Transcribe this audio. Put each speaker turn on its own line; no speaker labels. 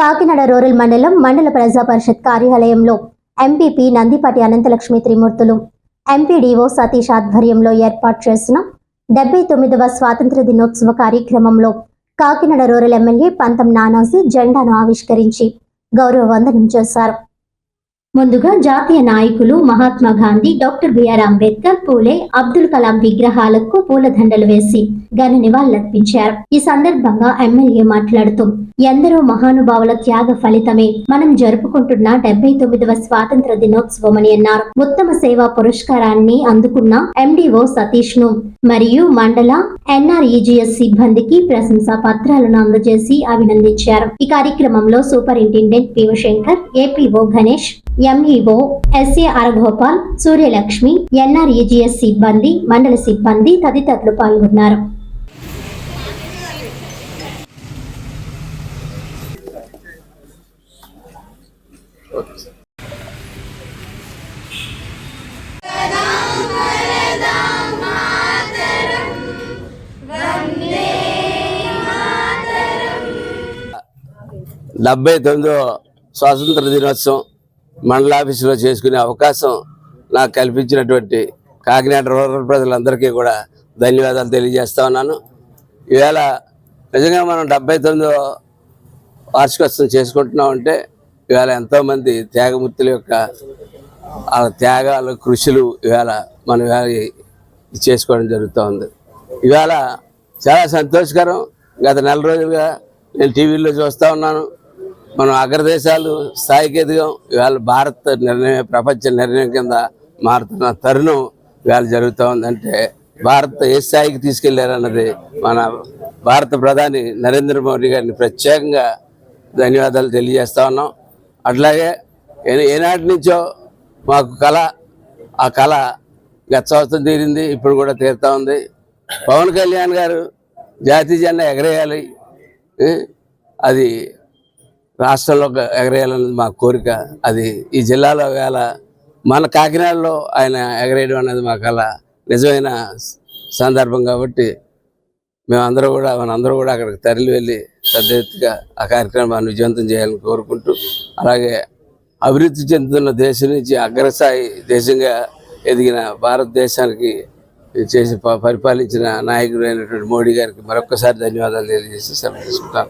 Kakinada rural మండలం మండల ప్రజా పరిషత్ కార్యాలయంలో ఎంపీపీ నందిపాటి అనంతలక్ష్మి త్రిమూర్తులు ఎంపీడీఓ సతీష్ ఆధ్వర్యంలో ఏర్పాటు చేసిన డెబ్బై తొమ్మిదవ స్వాతంత్ర దినోత్సవ కార్యక్రమంలో కాకినాడ రూరల్ ఎమ్మెల్యే పంతం నానాజీ జెండాను ఆవిష్కరించి గౌరవ వందనం చేశారు. ముందుగా జాతీయ నాయకులు Mahatma Gandhi doctor B R Ambedkar Phule Abdul Kalam విగ్రహాలకు పూలదండలు వేసి ఘన నివాళులర్పించారు. ఈ సందర్భంగా ఎమ్మెల్యే మాట్లాడుతూ ఎందరో మహానుభావుల త్యాగ ఫలితమే మనం జరుపుకుంటున్న డెబ్బై తొమ్మిదవ స్వాతంత్ర దినోత్సవమని అన్నారు. ఉత్తమ సేవా పురస్కారాన్ని అందుకున్న ఎండిఓ సతీష్ను మరియు మండల ఎన్ఆర్ఈజీఎస్ సిబ్బందికి ప్రశంసా పత్రాలను అందజేసి అభినందించారు. ఈ కార్యక్రమంలో superintendent Shankar APO Ganesh MEO SA Aragopal Suryalakshmi NREGS సిబ్బంది మండల సిబ్బంది తదితరులు పాల్గొన్నారు.
డెబ్బై తొమ్మిదో స్వాతంత్ర దినోత్సవం. మండలాఫీసులో చేసుకునే అవకాశం నాకు కల్పించినటువంటి కాకినాడ రూరల్ ప్రజలందరికీ కూడా ధన్యవాదాలు తెలియజేస్తా ఉన్నాను. ఈవేళ నిజంగా మనం డెబ్బై తొమ్మిదో వార్షికోత్సవం చేసుకుంటున్నాం అంటే ఇవాళ ఎంతోమంది త్యాగమూర్తుల యొక్క వాళ్ళ త్యాగాలు కృషులు ఈవేళ మనం ఇవాళ చేసుకోవడం జరుగుతూ ఉంది. ఇవాళ చాలా సంతోషకరం. గత నెల రోజులుగా నేను టీవీలో చూస్తూ ఉన్నాను. మనం అగ్రదేశాలు స్థాయికి ఎదిగాం ఇవాళ భారత్ నిర్ణయం ప్రపంచ నిర్ణయం కింద మారుతున్న తరుణం ఇవాళ జరుగుతూ ఉందంటే భారత్ ఏ స్థాయికి తీసుకెళ్ళారన్నది మన భారత ప్రధాని నరేంద్ర మోడీ గారిని ప్రత్యేకంగా ధన్యవాదాలు తెలియజేస్తా ఉన్నాం. అట్లాగే ఏనాటి నుంచో మాకు కళ ఆ కళ గత సంవత్సరం తీరింది ఇప్పుడు కూడా తీరుతూ ఉంది. పవన్ కళ్యాణ్ గారు జాతీయ జెండా ఎగరేయాలి. అది రాష్ట్రంలో ఎగరేయాలన్నది మా కోరిక. అది ఈ జిల్లాలో వేళ మన కాకినాడలో ఆయన ఎగరేయడం అనేది మాకు అలా నిజమైన సందర్భం కాబట్టి మేమందరూ కూడా మనందరూ కూడా అక్కడికి తరలి వెళ్ళి పెద్ద ఎత్తుగా ఆ కార్యక్రమాన్ని విజయవంతం చేయాలని కోరుకుంటూ అలాగే అభివృద్ధి చెందుతున్న దేశం నుంచి అగ్రస్థాయి దేశంగా ఎదిగిన భారతదేశానికి చేసి ప- పరిపాలించిన నాయకుడు అయినటువంటి మోడీ గారికి మరొకసారి ధన్యవాదాలు తెలియజేసి సెలవు తీసుకుంటాను